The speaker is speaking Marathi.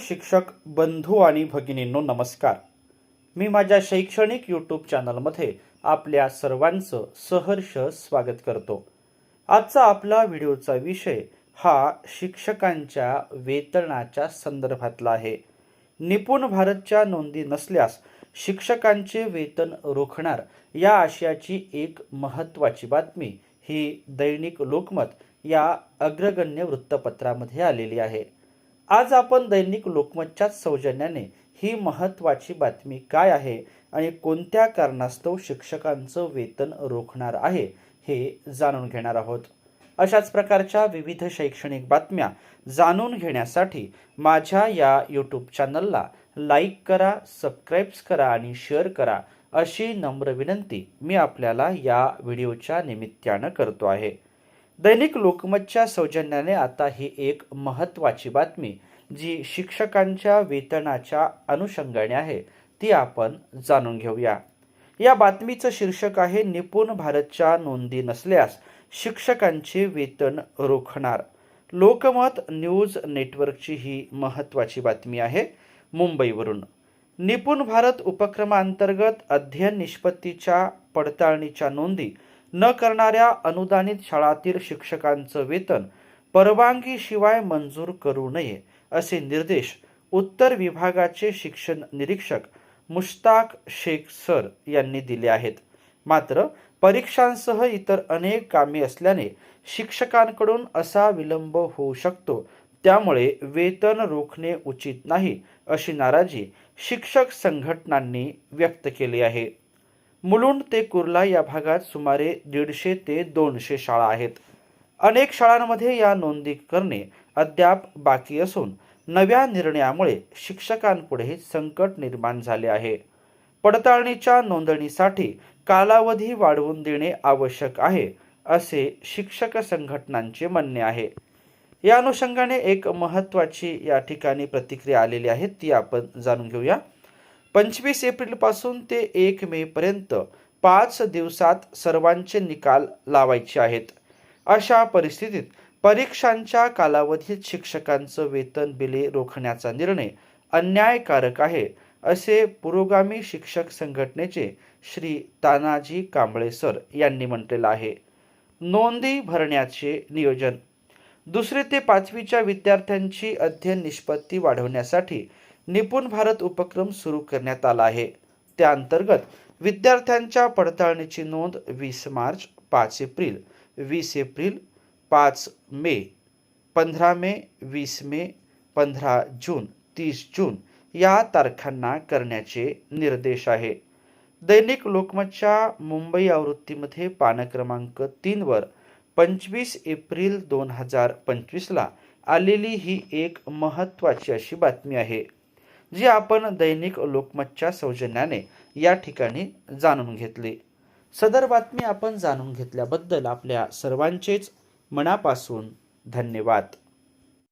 शिक्षक बंधू आणि भगिनींनो नमस्कार. मी माझ्या शैक्षणिक यूट्यूब चॅनलमध्ये आपल्या सर्वांचं सहर्ष स्वागत करतो. आजचा आपला व्हिडिओचा विषय हा शिक्षकांच्या वेतनाच्या संदर्भातला आहे. निपुण भारतच्या नोंदी नसल्यास शिक्षकांचे वेतन रोखणार या आशयाची एक महत्त्वाची बातमी ही दैनिक लोकमत या अग्रगण्य वृत्तपत्रामध्ये आलेली आहे. आज आपण दैनिक लोकमतच्या सौजन्याने ही महत्त्वाची बातमी काय आहे आणि कोणत्या कारणास्तव शिक्षकांचं वेतन रोखणार आहे हे जाणून घेणार आहोत. अशाच प्रकारच्या विविध शैक्षणिक बातम्या जाणून घेण्यासाठी माझ्या या यूट्यूब चॅनलला लाईक करा सबस्क्राईब्स करा आणि शेअर करा अशी नम्र विनंती मी आपल्याला या व्हिडिओच्या निमित्तानं करतो आहे. दैनिक लोकमतच्या सौजन्याने आता ही एक महत्त्वाची बातमी जी शिक्षकांच्या वेतनाच्या अनुषंगाने आहे ती आपण जाणून घेऊया. या बातमीचं शीर्षक आहे निपुण भारतच्या नोंदी नसल्यास शिक्षकांचे वेतन रोखणार. लोकमत न्यूज नेटवर्कची ही महत्त्वाची बातमी आहे मुंबईवरून. निपुण भारत उपक्रमांतर्गत अध्ययन निष्पत्तीच्या पडताळणीच्या नोंदी न करणाऱ्या अनुदानित शाळातील शिक्षकांचं वेतन परवानगीशिवाय मंजूर करू नये असे निर्देश उत्तर विभागाचे शिक्षण निरीक्षक मुश्ताक शेख सर यांनी दिले आहेत. मात्र परीक्षांसह इतर अनेक कामे असल्याने शिक्षकांकडून असा विलंब होऊ शकतो. त्यामुळे वेतन रोखणे उचित नाही अशी नाराजी शिक्षक संघटनांनी व्यक्त केली आहे. मुलुंड ते कुर्ला या भागात सुमारे दीडशे ते दोनशे शाळा आहेत. अनेक शाळांमध्ये या नोंदी करणे अद्याप बाकी असून नव्या निर्णयामुळे शिक्षकांपुढे संकट निर्माण झाले आहे. पडताळणीच्या नोंदणीसाठी कालावधी वाढवून देणे आवश्यक आहे असे शिक्षक संघटनांचे म्हणणे आहे. या अनुषंगाने एक महत्त्वाची या ठिकाणी प्रतिक्रिया आलेली आहे ती आपण जाणून घेऊया. पंचवीस एप्रिलपासून ते एक मेपर्यंत पाच दिवसात सर्वांचे निकाल लावायचे आहेत. अशा परिस्थितीत परीक्षांच्या कालावधीत शिक्षकांचं वेतन बिले रोखण्याचा निर्णय अन्यायकारक आहे असे पुरोगामी शिक्षक संघटनेचे श्री तानाजी कांबळे सर यांनी म्हटलेलं आहे. नोंदी भरण्याचे नियोजन. दुसरे ते पाचवीच्या विद्यार्थ्यांची अध्ययन निष्पत्ती वाढवण्यासाठी निपुण भारत उपक्रम सुरू करण्यात आला आहे. त्या अंतर्गत विद्यार्थ्यांच्या पडताळणीची नोंद वीस मार्च पाच एप्रिल वीस एप्रिल पाच मे पंधरा मे वीस मे पंधरा जून तीस जून या तारखांना करण्याचे निर्देश आहे. दैनिक लोकमतच्या मुंबई आवृत्तीमध्ये पान क्रमांक तीनवर पंचवीस एप्रिल दोन हजार पंचवीसला आलेली ही एक महत्त्वाची अशी बातमी आहे. जी आपण दैनिक लोकमतच्या सौजन्याने या ठिकाणी जाणून घेतली. सदर बातमी आपण जाणून घेतल्याबद्दल आपल्या सर्वांचेच मनापासून धन्यवाद.